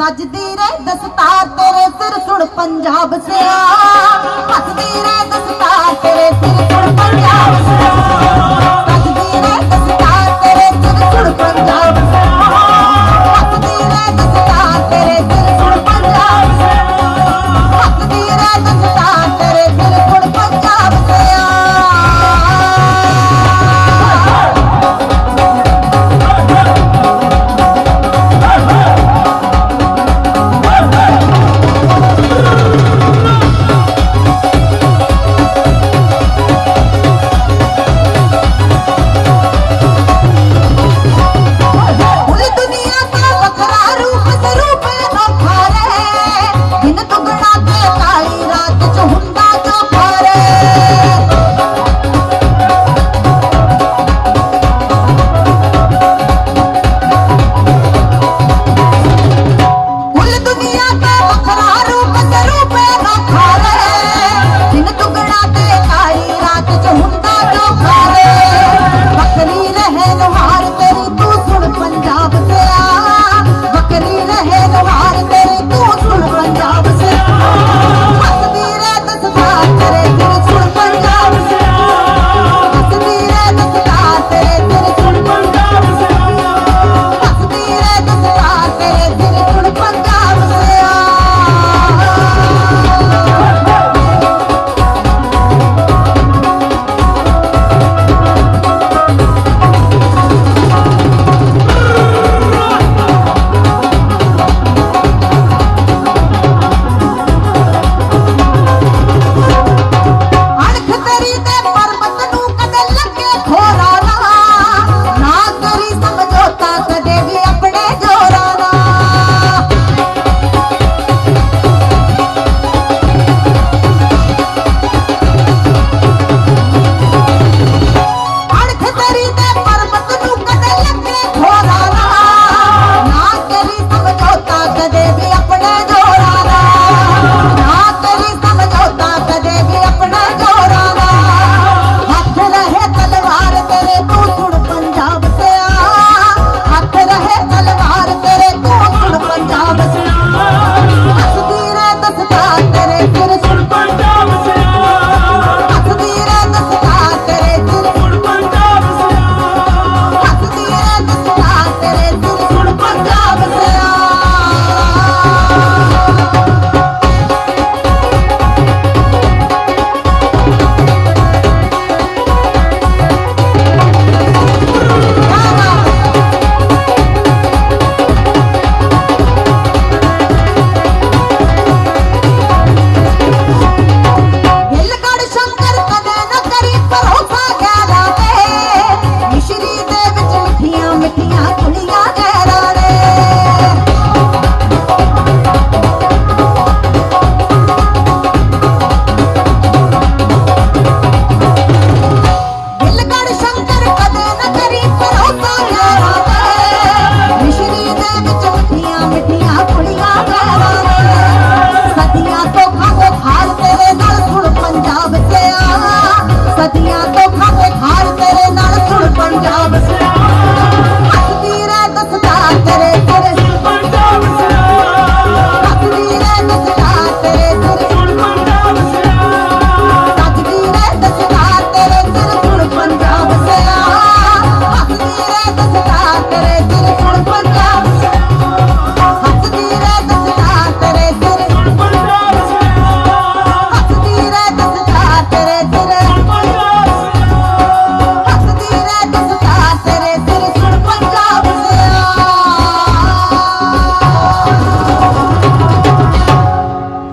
ਸਜਦੀ ਰਹਿ ਦਸਤਾਰ ਤੇਰੇ ਸਿਰ, ਸੁਣ ਪੰਜਾਬ ਸਿਆ। ਹੱਸਦੀ ਰਹਿ ਦਸਤਾਰ ਤੇਰੇ ਸਿਰ, ਸੁਣ ਪੰਜਾਬ